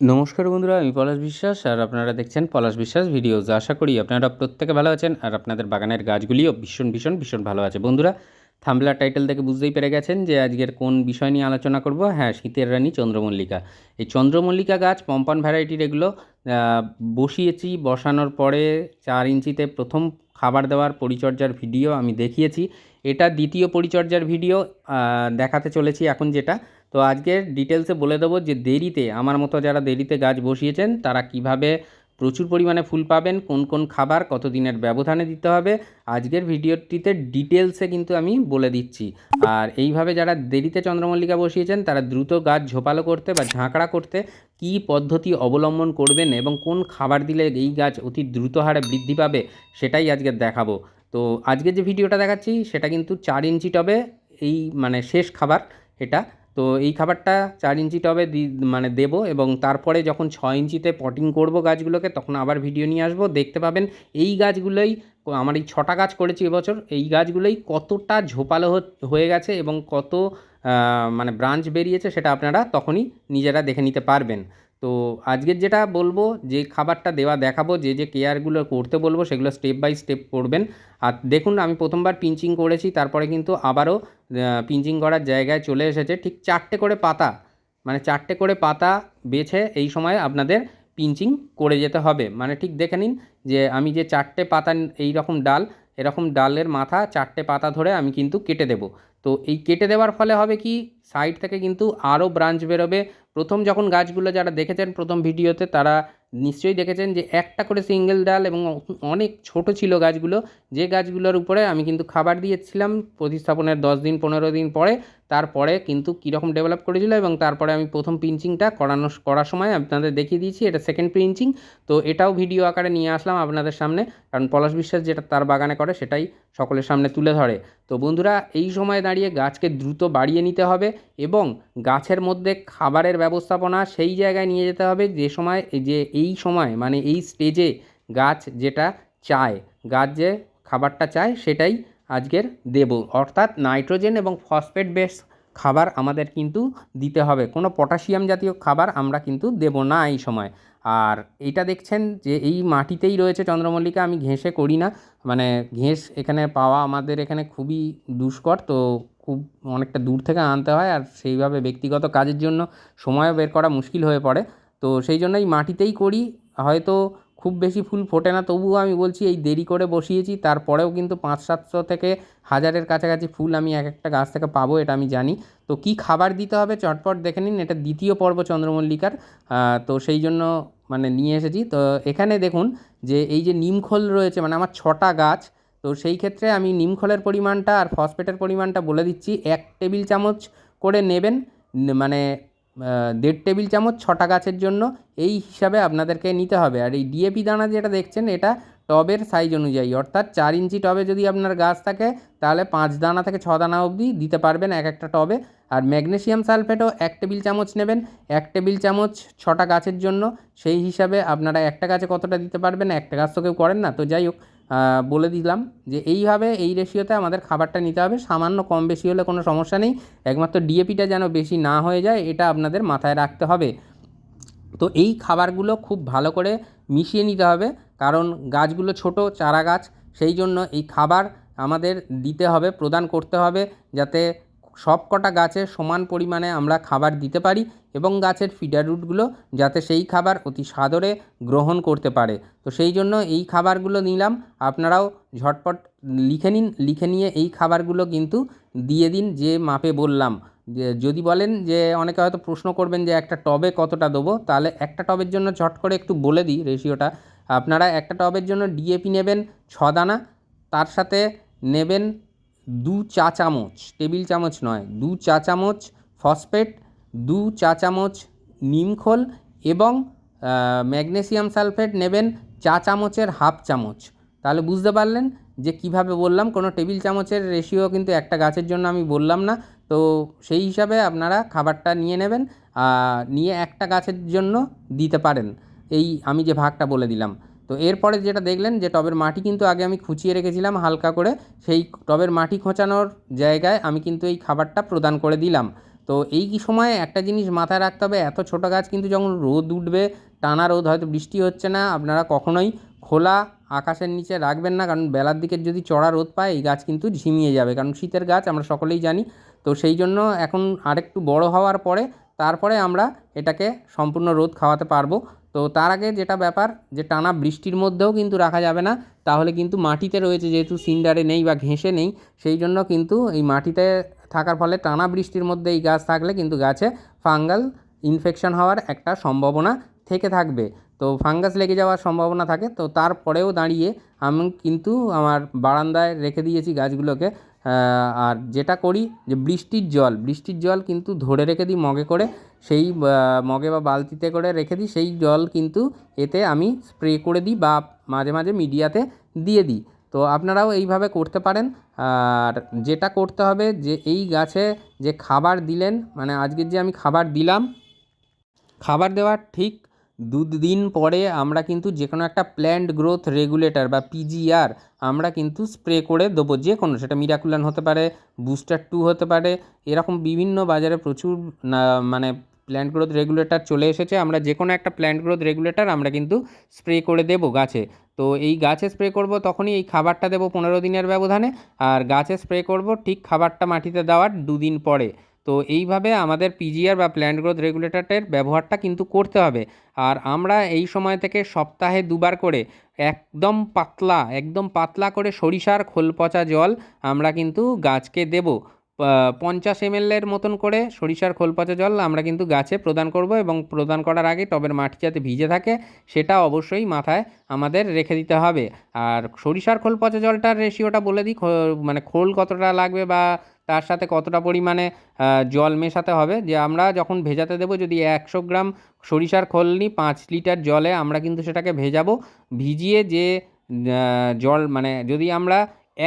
নমস্কার বন্ধুরা, আমি পলাশ বিশ্বাস আর আপনারা দেখছেন পলাশ বিশ্বাস ভিডিওস। আশা করি আপনারা প্রত্যেকে ভালো আছেন আর আপনাদের বাগানের গাছগুলিও ভীষণ ভীষণ ভীষণ ভালো আছে। বন্ধুরা থাম্বলার টাইটেল থেকে বুঝতেই পেরে গেছেন যে আজকের কোন বিষয় নিয়ে আলোচনা করব। হ্যাঁ শীতের রানী চন্দ্রমল্লিকা। এই চন্দ্রমল্লিকা গাছ পম্পান ভ্যারাইটির এগুলো বসিয়েছি, বসানোর পরে চার ইঞ্চিতে প্রথম খাবার দেওয়ার পরিচর্যার ভিডিও আমি দেখিয়েছি। এটা দ্বিতীয় পরিচর্যার ভিডিও দেখাতে চলেছি এখন যেটা। তো আজকের ডিটেলসে বলে দেবো যে দেরিতে, আমার মতো যারা দেরিতে গাছ বসিয়েছেন, তারা কীভাবে প্রচুর পরিমাণে ফুল পাবেন, কোন কোন খাবার কত দিনের ব্যবধানে দিতে হবে, আজকের ভিডিওটিতে ডিটেলসে কিন্তু আমি বলে দিচ্ছি। আর এইভাবে যারা দেরিতে চন্দ্রমল্লিকা বসিয়েছেন, তারা দ্রুত গাছ ঝোপালো করতে বা ঝাঁকড়া করতে কী পদ্ধতি অবলম্বন করবেন এবং কোন খাবার দিলে এই গাছ অতি দ্রুত হারে বৃদ্ধি পাবে, সেটাই আজকে দেখাবো। তো আজকে যে ভিডিওটা দেখাচ্ছি, সেটা কিন্তু চার ইঞ্চি টবে এই মানে শেষ খাবার, এটা তো এই খাবারটা চার ইঞ্চি টবে মানে দেবো এবং তারপরে যখন ছ ইঞ্চিতে পটিং করব গাছগুলোকে, তখন আবার ভিডিও নিয়ে আসব। দেখতে পাবেন এই গাছগুলোই, আমার এই ছটা গাছ করেছি এবছর, এই গাছগুলোই কতটা ঝোপালো হয়ে গেছে এবং কত মানে ব্রাঞ্চ বেরিয়েছে সেটা আপনারা তখনই নিজেরা দেখে নিতে পারবেন। তো আজকের যেটা বলব, যে খাবারটা দেওয়া দেখাবো, যে যে কেয়ারগুলো করতে বলব, সেগুলো স্টেপ বাই স্টেপ করবেন। আর দেখুন, আমি প্রথমবার পিঞ্চিং করেছি, তারপরে কিন্তু আবারও পিঞ্চিং করার জায়গায় চলে এসেছে। ঠিক চারটে করে পাতা মানে চারটে করে পাতা বেছে এই সময় আপনাদের পিঞ্চিং করে যেতে হবে। মানে ঠিক দেখে নিন, যে আমি যে চারটে পাতা, এই রকম ডাল, এরকম ডালের মাথা চারটে পাতা ধরে আমি কিন্তু কেটে দেব। তো এই কেটে দেওয়ার ফলে হবে কি সাইড থেকে কিন্তু আরও ব্রাঞ্চ বেরোবে প্রথম যখন গাছগুলো যারা দেখেছেন প্রথম ভিডিওতে, তারা নিশ্চয়ই দেখেছেন যে একটা করে সিঙ্গেল ডাল এবং অনেক ছোট ছিল গাছগুলো। যে গাছগুলোর উপরে আমি কিন্তু খাবার দিয়েছিলাম প্রতিস্থাপনের দশ দিন, পনেরো দিন পরে তারপরে কিন্তু কীরকম ডেভেলপ করেছিল এবং তারপরে আমি প্রথম পিঞ্চিংটা করানো করার সময় আপনাদের দেখিয়ে দিয়েছি, এটা সেকেন্ড পিঞ্চিং তো এটাও ভিডিও আকারে নিয়ে আসলাম আপনাদের সামনে, কারণ পলাশ বিশ্বাস যেটা তার বাগানে করে সেটাই সকলের সামনে তুলে ধরে। তো বন্ধুরা, এই সময় দাঁড়িয়ে গাছকে দ্রুত বাড়িয়ে নিতে হবে এবং গাছের মধ্যে খাবারের ব্যবস্থাপনা সেই জায়গায় নিয়ে যেতে হবে যে সময় যে এই সময় মানে এই স্টেজে গাছ যেটা চায়, গাছ যে খাবারটা চায় সেটাই আজকের দেব। অর্থাৎ নাইট্রোজেন এবং ফসফেট বেস খাবার আমাদের কিন্তু দিতে হবে। কোনো পটাশিয়াম জাতীয় খাবার আমরা কিন্তু দেব না এই সময়। আর এইটা দেখছেন যে এই মাটিতেই রয়েছে চন্দ্রমল্লিকা, আমি ঘেঁষে করি না। মানে ঘেঁষ এখানে পাওয়া আমাদের এখানে খুবই দুষ্কর, তো খুব অনেকটা দূর থেকে আনতে হয়। আর সেইভাবে ব্যক্তিগত কাজের জন্য সময়ও বের করা মুশকিল হয়ে পড়ে। তো সেই জন্যই মাটিতেই করি। হয়তো খুব বেশি ফুল ফোটে না, তবুও আমি বলছি এই দেরি করে বসিয়েছি, তারপরেও কিন্তু পাঁচ সাতশো থেকে হাজারের কাছাকাছি ফুল আমি এক একটা গাছ থেকে পাবো, এটা আমি জানি। তো কি খাবার দিতে হবে চটপট দেখে নিন, এটা দ্বিতীয় পর্ব চন্দ্রমল্লিকার তো সেই জন্য মানে নিয়ে এসেছি। তো এখানে দেখুন যে এই যে নিমখোল রয়েছে মানে আমার ছটা গাছ, তো সেই ক্ষেত্রে আমি নিমখোলের পরিমাণটা আর ফসফেটের পরিমাণটা বলে দিচ্ছি, এক টেবিল চামচ করে নেবেন মানে দেড় টেবিল চামচ, ছটা গাছের জন্য এই হিসাবে আপনাদেরকে নিতে হবে। আর এই ডিএপি দানা যেটা দেখছেন, এটা টবের সাইজ অনুযায়ী, অর্থাৎ চার ইঞ্চি টবে যদি আপনার গাছ থাকে, তাহলে পাঁচ দানা থেকে ছ দানা অবধি দিতে পারবেন এক একটা টবে। আর ম্যাগনেসিয়াম সালফেটও এক টেবিল চামচ নেবেন, এক টেবিল চামচ ছটা গাছের জন্য। সেই হিসাবে আপনারা একটা গাছে কতটা দিতে পারবেন, একটা গাছ তো কেউ করেন না। তো যাই হোক বলে দিলাম যে এইভাবে এই রেশিওতে আমাদের খাবারটা নিতে হবে। সামান্য কম বেশি হলে কোনো সমস্যা নেই। একমাত্র ডিএপিটা যেন বেশি না হয়ে যায়, এটা আপনাদের মাথায় রাখতে হবে। তো এই খাবারগুলো খুব ভালো করে মিশিয়ে নিতে হবে, কারণ গাছগুলো ছোট, চারা গাছ, সেই জন্য এই খাবার আমাদের দিতে হবে, প্রদান করতে হবে, যাতে সব কটা গাছে সমান পরিমাণে আমরা খাবার দিতে পারি এবং গাছের ফিডার রুটগুলো যাতে সেই খাবার অতি সাদরে গ্রহণ করতে পারে। তো সেই জন্য এই খাবারগুলো নিলাম। আপনারাও ঝটপট লিখে নিন, লিখে নিয়ে এই খাবারগুলো কিন্তু দিয়ে দিন যে মাপে বললাম। যদি বলেন যে অনেকে হয়তো প্রশ্ন করবেন যে একটা টবে কতটা দেবো, তাহলে একটা টবের জন্য চট করে একটু বলে দিই রেশিওটা। আপনারা একটা টবের জন্য ডিএপি নেবেন, ছ দানা, তার সাথে নেবেন দু চা চামচ, টেবিল চামচ নয়, দু চা চামচ ফসফেট, দু চা চামচ নিমখোল এবং ম্যাগনেসিয়াম সালফেট নেবেন চা চামচের হাফ চামচ। তাহলে বুঝতে পারলেন যে কীভাবে বললাম, কোনো টেবিল চামচের রেশিও কিন্তু একটা গাছের জন্য আমি বললাম না। তো সেই হিসাবে আপনারা খাবারটা নিয়ে নেবেন নিয়ে একটা গাছের জন্য দিতে পারেন। এই আমি যে ভাগটা বলে দিলাম। তো এরপরে যেটা দেখলেন যে টবের মাটি কিন্তু আগে আমি খুঁচিয়ে রেখেছিলাম হালকা করে, সেই টবের মাটি খোঁচানোর জায়গায় আমি কিন্তু এই খাবারটা প্রদান করে দিলাম। তো এই কি সময় একটা জিনিস মাথায় রাখতে হবে, এত ছোটো গাছ কিন্তু যখন রোদ উঠবে, টানা রোদ হয়তো বৃষ্টি হচ্ছে না, আপনারা কখনোই খোলা আকাশের নিচে রাখবেন না, কারণ বেলার দিকে যদি চড়া রোদ পায়, এই গাছ কিন্তু ঝিমিয়ে যাবে, কারণ শীতের গাছ আমরা সকলেই জানি। তো সেই জন্য এখন আরেকটু বড় হওয়ার পরে, তারপরে আমরা এটাকে সম্পূর্ণ রোদ খাওয়াতে পারব। তো তার আগে যেটা ব্যাপার যে টানা বৃষ্টির মধ্যেও কিন্তু রাখা যাবে না, তাহলে কিন্তু মাটিতে রয়েছে যেহেতু সিন্ডারে নেই বা ঘেঁষে নেই, সেই জন্য কিন্তু এই মাটিতে থাকার ফলে টানা বৃষ্টির মধ্যে এই গাছ থাকলে কিন্তু গাছে ফাঙ্গাল ইনফেকশন হওয়ার একটা সম্ভাবনা থেকে থাকবে। তো ফাঙ্গাস লেগে যাওয়ার সম্ভাবনা থাকে। তো তারপরেও দাঁড়িয়ে আমি কিন্তু আমার বারান্দায় রেখে দিয়েছি গাছগুলোকে। আর যেটা করি যে বৃষ্টির জল বৃষ্টির জল কিন্তু ধরে রেখে দিই মগে করে, সেই মগে বা বালতিতে করে রেখে দিই, সেই জল কিন্তু এতে আমি স্প্রে করে দিই বা মাঝে মাঝে মিডিয়াতে দিয়ে দিই। তো আপনারাও এইভাবে করতে পারেন। আর যেটা করতে হবে যে এই গাছে যে খাবার দিলেন মানে আজকের যে আমি খাবার দিলাম, খাবার দেওয়ার ঠিক দু দিন পরে আমরা কিন্তু যে কোনো একটা প্ল্যান্ট গ্রোথ রেগুলেটর বা পিজিআর আমরা কিন্তু স্প্রে করে দেবো যে কোনো সেটা মিরাকুলান হতে পারে বুস্টার টু হতে পারে, এরকম বিভিন্ন বাজারে প্রচুর মানে প্ল্যান্ট গ্রোথ রেগুলেটর চলে এসেছে। আমরা যে কোনো একটা প্ল্যান্ট গ্রোথ রেগুলেটর আমরা কিন্তু স্প্রে করে দেবো গাছে। তো এই গাছে স্প্রে করব তখনই এই খাবারটা দেবো পনেরো দিনের ব্যবধানে। আর গাছে স্প্রে করব ঠিক খাবারটা মাটিতে দেওয়ার দুদিন পরে। তো এইভাবে আমাদের পিজিআর বা প্ল্যান্ট গ্রোথ রেগুলেটরের ব্যবহারটা কিন্তু করতে হবে। আর আমরা এই সময় থেকে সপ্তাহে দুবার করে একদম পাতলা একদম পাতলা করে সরিষার খোল পচা জল আমরা কিন্তু গাছকে দেবো। পঞ্চাশ এমএলের মতন করে সরিষার খোল পচা জল আমরা কিন্তু গাছে প্রদান করব এবং প্রদান করার আগে টবের মাটি যাতে ভিজে থাকে সেটা অবশ্যই মাথায় আমাদের রেখে দিতে হবে। আর সরিষার খোল পচা জলটার রেশিওটা বলে দিই মানে খোল কতটা লাগবে বা তার সাথে কতটা পরিমাণে জল মেশাতে হবে? যে আমরা যখন ভেজাতে দেবো, যদি একশো গ্রাম সরিষার খোল নিই পাঁচ লিটার জলে আমরা কিন্তু সেটাকে ভেজাবো, ভিজিয়ে যে জল মানে যদি আমরা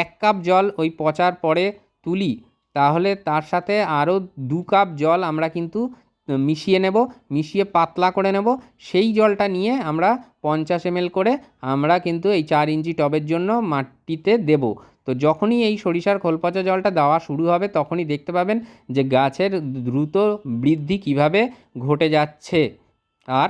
এক কাপ জল ওই পচার পরে তুলি, তাহলে তার সাথে আরও দু কাপ জল আমরা কিন্তু মিশিয়ে নেব, মিশিয়ে পাতলা করে নেব। সেই জলটা নিয়ে আমরা পঞ্চাশ এমএল করে আমরা কিন্তু এই চার ইঞ্চি টবের জন্য মাটিতে দেব। তো যখনই এই সরিষার খোলপচা জলটা দেওয়া শুরু হবে, তখনই দেখতে পাবেন যে গাছের দ্রুত বৃদ্ধি কীভাবে ঘটে যাচ্ছে। আর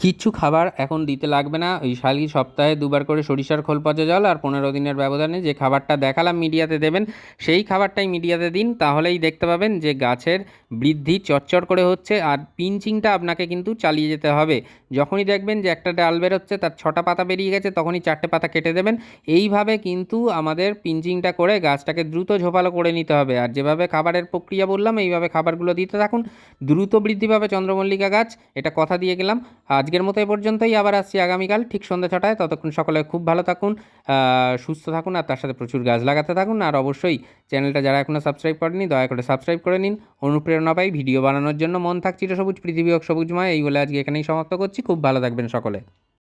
কিচ্ছু খাবার এখন দিতে লাগবে না। ওই শালি সপ্তাহে দুবার করে সরিষার খোল, পচা জল আর পনেরো দিনের ব্যবধানে যে খাবারটা দেখালাম মিডিয়াতে দেবেন, সেই খাবারটাই মিডিয়াতে দিন। তাহলেই দেখতে পাবেন যে গাছের বৃদ্ধি চচ্চর করে হচ্ছে আর পিঞ্চিংটা আপনাকে কিন্তু চালিয়ে যেতে হবে। যখনই দেখবেন যে একটা ডাল বেরোচ্ছে, তার ছটা পাতা বেরিয়ে গেছে, তখনই চারটে পাতা কেটে দেবেন। এইভাবে কিন্তু আমাদের পিঞ্চিংটা করে গাছটাকে দ্রুত ঝোপালো করে নিতে হবে। আর যেভাবে খাবারের প্রক্রিয়া বললাম, এইভাবে খাবারগুলো দিতে থাকুন। দ্রুত বৃদ্ধি পাবে চন্দ্রমল্লিকা গাছ, এটা কথা দিয়ে গেলাম। আজকের মতো এ পর্যন্তই। আবার আসছি আগামীকাল ঠিক সন্ধ্যা ছটায়। ততক্ষণ সকলে খুব ভালো থাকুন সুস্থ থাকুন আর তার সাথে প্রচুর গাছ লাগাতে থাকুন। আর অবশ্যই চ্যানেলটা যারা এখনও সাবস্ক্রাইব করেনি দয়া করে সাবস্ক্রাইব করে নিন। অনুপ্রেরণা পাই, ভিডিও বানানোর জন্য মন থাক চিরসবুজ, পৃথিবী হোক সবুজময়। এই বলে আজকে এখানেই সমাপ্ত করছি। খুব ভালো থাকবেন সকলে।